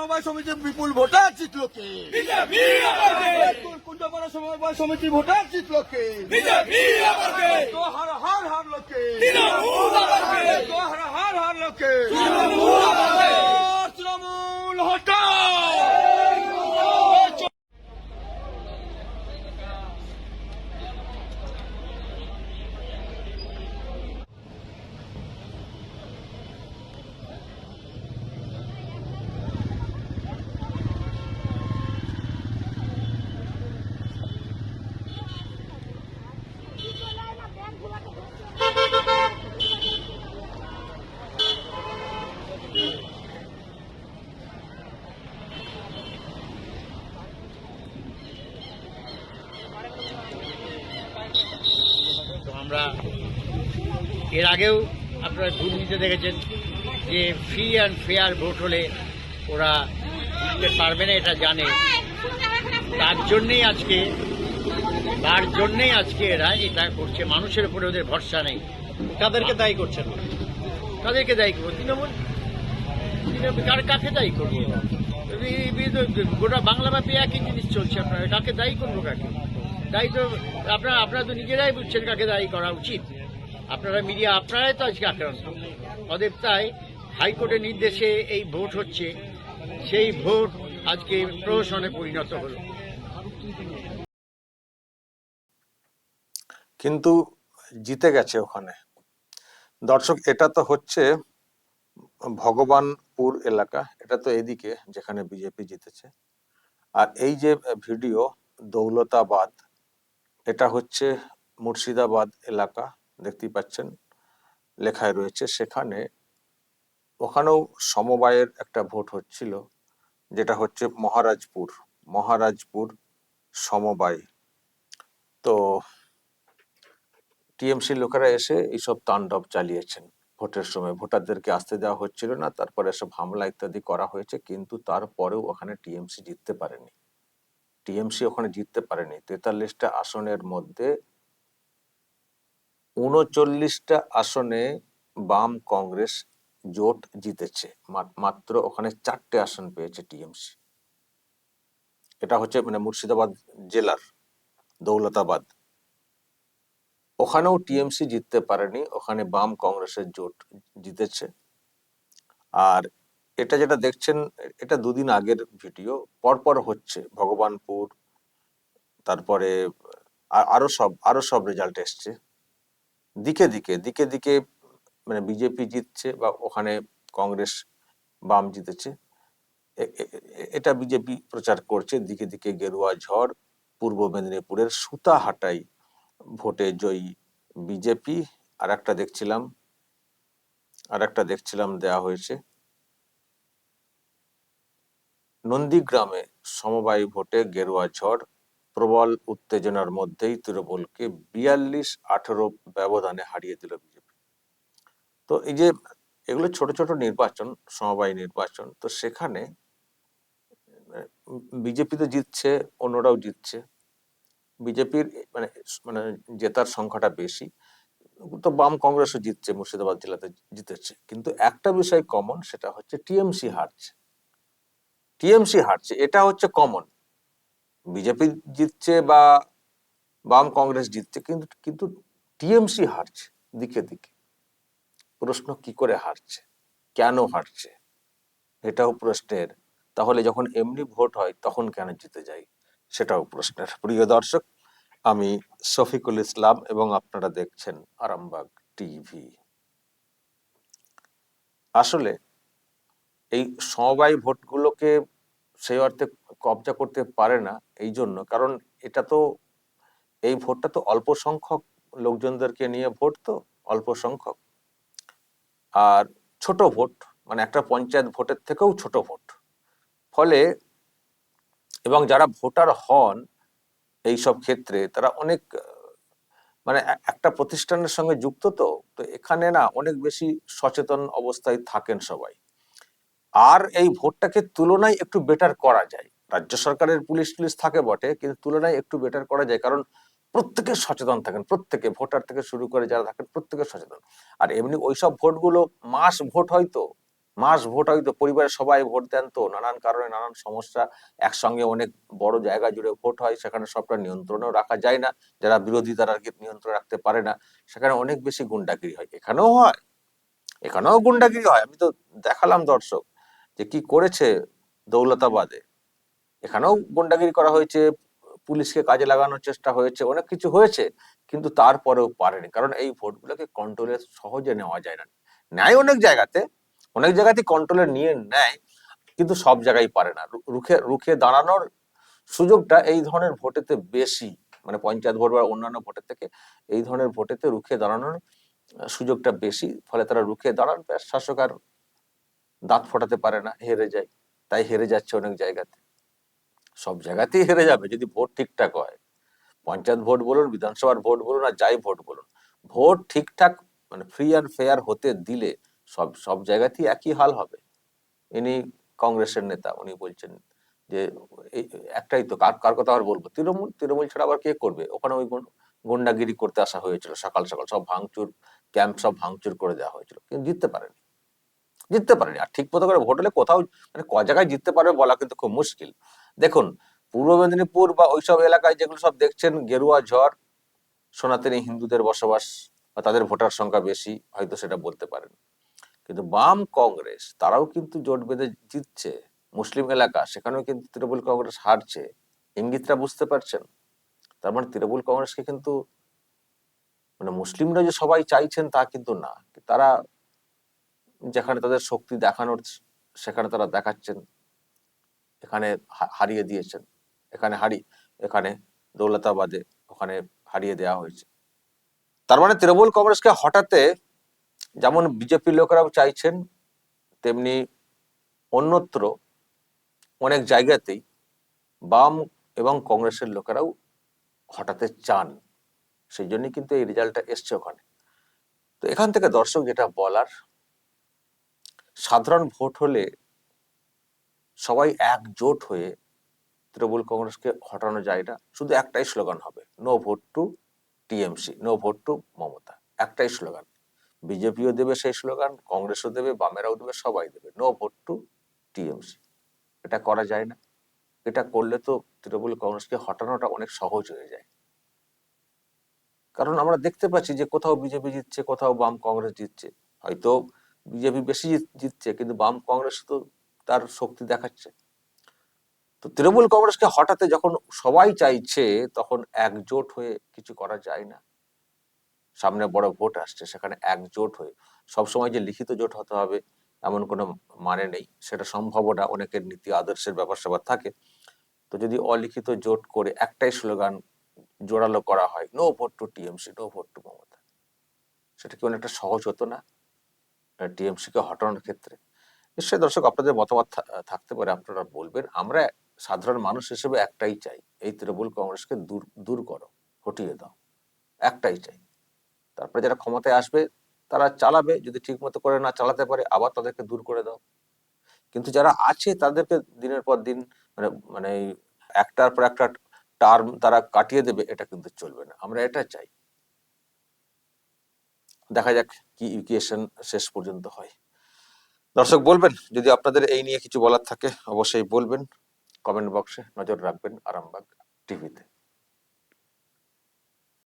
সমবায় সমিতির বিপুল ভোটার জিতল কে? কুণ্ডপাড়া সমবায় সমিতির ভোটার জিতল কে বিজেপি আমাকে তো হার হার হারলো কে তৃণমূল আমাকে তো হার হার হারলো কে তৃণমূল আমাকে তৃণমূল হটাও তো আমরা এর আগেও আপনারা দুর্নীতি দেখেছেন যে ফ্রি অ্যান্ড ফেয়ার ভোট হলে ওরা জিততে পারবে না এটা জানে। তার জন্যেই আজকে তার জন্যেই আজকে এরা এটা করছে। মানুষের উপরে ওদের ভরসা নেই। তাদেরকে দায়ী করছেন? তাদেরকে দায়ী করব? তৃণমূল? তৃণমূল কার কাকে দায়ী করব? গোটা বাংলা ব্যাপী একই জিনিস চলছে আপনারা কাকে দায়ী করব কাকে? দায়ী তো আপনারা আপনারা তো নিজেরাই বুঝছেন কাকে দায়ী করা উচিত। আপনারা মিডিয়া, আপনারাই তো আজকে আক্রান্ত অতএব তাই হাইকোর্টের নির্দেশে এই ভোট হচ্ছে। সেই ভোট আজকে প্রহসনে পরিণত হলো। কিন্তু জিতে গেছে ওখানে। দর্শক, এটা তো হচ্ছে ভগবানপুর এলাকা। এটা তো এদিকে যেখানে বিজেপি জিতেছে। আর এই যে ভিডিও দৌলতাবাদ, এটা হচ্ছে মুর্শিদাবাদ এলাকা। দেখতেই পাচ্ছেন, লেখায় রয়েছে। সেখানে ওখানেও সমবায়ের একটা ভোট হচ্ছিল, যেটা হচ্ছে মহারাজপুর মহারাজপুর সমবায়। তো টিএমসি লোকেরা এসে এইসব তাণ্ডব চালিয়েছেন ভোটের সময়। ভোটারদেরকে আসতে দেওয়া হচ্ছিল না, তারপরে সব হামলা ইত্যাদি করা হয়েছে, কিন্তু তারপরেও ওখানে টিএমসি জিততে পারেনি। টিএমসি ওখানে জিততে পারেনি। তেতাল্লিশটা আসনের মধ্যে উনচল্লিশটা আসনে বাম কংগ্রেস জোট জিতেছে। মাত্র ওখানে চারটে আসন পেয়েছে টিএমসি। এটা হচ্ছে মানে মুর্শিদাবাদ জেলার দৌলতাবাদ। ওখানেও টিএমসি জিততে পারেনি, ওখানে বাম কংগ্রেসের জোট জিতেছে। আর এটা যেটা দেখছেন, এটা দুদিন আগের ভিডিও, পরপর হচ্ছে ভগবানপুর, তারপরে আরও সব আরও সব রেজাল্ট এসছে। দিকে দিকে দিকে দিকে মানে বিজেপি জিতছে বা ওখানে কংগ্রেস বাম জিতেছে। এটা বিজেপি প্রচার করছে। দিকে দিকে গেরুয়া ঝড়, পূর্ব মেদিনীপুরের সুতাহাটাই ভোটে জয়ী বিজেপি। আর একটা দেখছিলাম আর একটা দেখছিলাম দেয়া হয়েছে। নন্দীগ্রামে সমবায় ভোটে গেরুয়া ঝড় প্রবল উত্তেজনার মধ্যেই তৃণমূলকে বিয়াল্লিশ আঠেরো ব্যবধানে হারিয়ে দিল বিজেপি। তো এই যে এগুলো ছোট ছোট নির্বাচন, সমবায় নির্বাচন, তো সেখানে বিজেপি তো জিতছে, অন্যরাও জিতছে। বিজেপির মানে মানে জেতার সংখ্যাটা বেশি, তো বাম কংগ্রেসও জিতছে, মুর্শিদাবাদ জেলাতে জিতেছে। কিন্তু একটা বিষয় কমন সেটা হচ্ছে টিএমসি হারছে। টিএমসি হারছে, এটা হচ্ছে কমন বিজেপি জিতছে বা বাম কংগ্রেস জিতছে, কিন্তু কিন্তু টিএমসি হারছে দিকে দিকে। প্রশ্ন কি করে হারছে? কেন হারছে? এটাও প্রশ্নের। তাহলে যখন এমনি ভোট হয়, তখন কেন জিতে যাই সেটাও প্রশ্নের। প্রিয় দর্শক, আমি শফিকুল ইসলাম এবং আপনারা দেখছেন আরামবাগ টিভি। আসলে এই সবাই ভোটগুলোকে সেই অর্থে কবজা করতে পারে না এই জন্য। কারণ এটা তো, এই ভোটটা তো অল্প সংখ্যক লোকজনদেরকে নিয়ে ভোট তো, অল্প সংখ্যক। আর ছোট ভোট মানে একটা পঞ্চায়েত ভোটের থেকেও ছোট ভোট। ফলে, এবং যারা ভোটার হন এই সব ক্ষেত্রে তারা অনেক মানে একটা প্রতিষ্ঠানের সঙ্গে যুক্ত তো তো এখানে না অনেক বেশি সচেতন অবস্থায় থাকেন সবাই। আর এই ভোটটাকে তুলনায় একটু বেটার করা যায়। রাজ্য সরকারের পুলিশ টুলিশ থাকে বটে, কিন্তু তুলনায় একটু বেটার করা যায়, কারণ প্রত্যেকে সচেতন থাকেন, প্রত্যেকে ভোটার থেকে শুরু করে যারা থাকেন প্রত্যেকে সচেতন। আর এমনি ওইসব ভোটগুলো মাস ভোট হয়তো, মাস ভোট হয়তো, পরিবারের সবাই ভোট দেন তো, নানান কারণে নানান সমস্যা, একসঙ্গে অনেক বড় জায়গা জুড়ে ভোট হয়, সেখানে সবটা নিয়ন্ত্রণেও রাখা যায় না, যারা বিরোধী তারা আর কি নিয়ন্ত্রণ রাখতে পারে না, সেখানে অনেক বেশি গুন্ডাগিরি হয়। এখানেও হয়, এখানেও গুন্ডাগিরি হয়, আমি তো দেখালাম দর্শক। যে কি করেছে দৌলতাবাদে। এখানেও গুন্ডাগিরি করা হয়েছে, পুলিশকে কাজে লাগানোর চেষ্টা হয়েছে, অনেক কিছু হয়েছে, কিন্তু তারপরেও পারেনি। কারণ এই ভোটগুলোকে কন্ট্রোলে সহজে নেওয়া যায় না। নেয় অনেক জায়গাতে, অনেক জায়গাতেই কন্ট্রোলে নিয়ে নেয়, কিন্তু সব জায়গায় পারে না। রুখে রুখে দাঁড়ানোর সুযোগটা এই ধরনের ভোটেতে বেশি মানে পঞ্চায়েত ভোট বা অন্যান্য ভোটের থেকে এই ধরনের ভোটেতে রুখে দাঁড়ানোর সুযোগটা বেশি, ফলে তারা রুখে দাঁড়ান শাসক আর দাঁত ফোটাতে পারে না, হেরে যায়। তাই হেরে যাচ্ছে অনেক জায়গাতে। সব জায়গাতেই হেরে যাবে যদি ভোট ঠিকঠাক হয়। পঞ্চায়েত ভোট বলুন, বিধানসভার ভোট বলুন আর যাই ভোট বলুন, ভোট ঠিকঠাক মানে ফ্রি অ্যান্ড ফেয়ার হতে দিলে সব সব জায়গাতেই একই হাল হবে। ইনি কংগ্রেসের নেতা, উনি বলছেন যে একটাই তো কার কার কথা আর বলব? তৃণমূল? তৃণমূল ছাড়া আবার কে করবে? ওখানে ওই গুন- গুন্ডাগিরি করতে আসা হয়েছিল, সকাল সকাল সব ভাঙচুর ক্যাম্প সব ভাঙচুর করে দেওয়া হয়েছিল। কিন্তু জিততে পারেনি। জিততে পারেনি। আর ঠিক মতো করে ভোট হলে কোথাও মানে ক জায়গায় জিততে পারবে বলা কিন্তু খুব মুশকিল। দেখুন, পূর্ব মেদিনীপুর বা ওইসব এলাকায় যেগুলো সব দেখছেন, গেরুয়া ঝড়, সনাতনী হিন্দুদের বসবাস বা তাদের ভোটার সংখ্যা বেশি, হয়তো সেটা বলতে পারেন। কিন্তু বাম কংগ্রেস, তারাও কিন্তু জোট বেঁধে জিতছে। মুসলিম এলাকা, সেখানেও কিন্তু তৃণমূল কংগ্রেস হারছে। ইঙ্গিতটা বুঝতে পারছেন? তার মানে তৃণমূল কংগ্রেসকে কিন্তু মানে মুসলিমরা যে সবাই চাইছেন তা কিন্তু না। তারা যেখানে তাদের শক্তি দেখানোর, সেখানে তারা দেখাচ্ছেন। এখানে হারিয়ে দিয়েছেন। এখানে হারি, এখানে দৌলতাবাদে ওখানে হারিয়ে দেওয়া হয়েছে। তার মানে তৃণমূল কংগ্রেসকে হঠাতে যেমন বিজেপির লোকেরাও চাইছেন, তেমনি অন্যত্র অনেক জায়গাতেই বাম এবং কংগ্রেসের লোকেরাও হঠাতে চান। সেই জন্যই কিন্তু এই রেজাল্টটা এসছে ওখানে। তো এখান থেকে দর্শক যেটা বলার সাধারণ ভোট হলে সবাই একজোট হয়ে তৃণমূল কংগ্রেসকে হটানো যায় না। শুধু একটাই স্লোগান হবে no vote to TMC no vote to Mamata. একটাই স্লোগান। বিজেপিও দেবে সেই স্লোগান, কংগ্রেসও দেবে, বামেরাও দেবে, সবাই দেবে। নো ভোট টু টিএমসি এটা করা যায় না। এটা করলে তো তৃণমূল কংগ্রেসকে হটানোটা অনেক সহজ হয়ে যায়। কারণ আমরা দেখতে পাচ্ছি যে কোথাও বিজেপি জিতছে, কোথাও বাম কংগ্রেস জিতছে। হয়তো বিজেপি বেশি জিতছে, কিন্তু বাম কংগ্রেস তো তার শক্তি দেখাচ্ছে। তো তৃণমূল কংগ্রেসকে হঠাতে যখন সবাই চাইছে, তখন একজোট হয়ে কিছু করা যায় না। সামনে বড় ভোট আসছে, সেখানে একজোট হয়ে। সবসময় যে লিখিত জোট হতে হবে, এমন কোনো মানে নেই। সেটা সম্ভাবনা অনেকের নীতি আদর্শের ব্যাপার স্যাপার থাকে। তো যদি অলিখিত জোট করে একটাই স্লোগান জোরালো করা হয় no vote to TMC no vote to Mamata, সেটা কি অনেকটা সহজ হতো না? টিএমসি কে হটানোর ক্ষেত্রে, নিশ্চয়ই দর্শক আপনাদের মতামত থাকতে পারে, আপনারা বলবেন। আমরা সাধারণ মানুষ হিসেবে একটাই চাই, এই তৃণমূল কংগ্রেসকে দূর দূর করো, হটিয়ে দাও, একটাই চাই। তারপরে যারা ক্ষমতায় আসবে, তারা চালাবে, যদি ঠিক মতো করে না চালাতে পারে, আবার তাদেরকে দূর করে দাও। কিন্তু যারা আছে, তাদেরকে দিনের পর দিন মানে মানে একটার পর একটা টার্ম তারা কাটিয়ে দেবে, এটা কিন্তু চলবে না। আমরা এটা চাই। দেখা যাক কি ইকুয়েশন শেষ পর্যন্ত হয়। দর্শক বলবেন, যদি আপনাদের এই নিয়ে কিছু বলার থাকে, অবশ্যই বলবেন। কমেন্ট বক্সে নজর রাখবেন আরামবাগ টিভিতে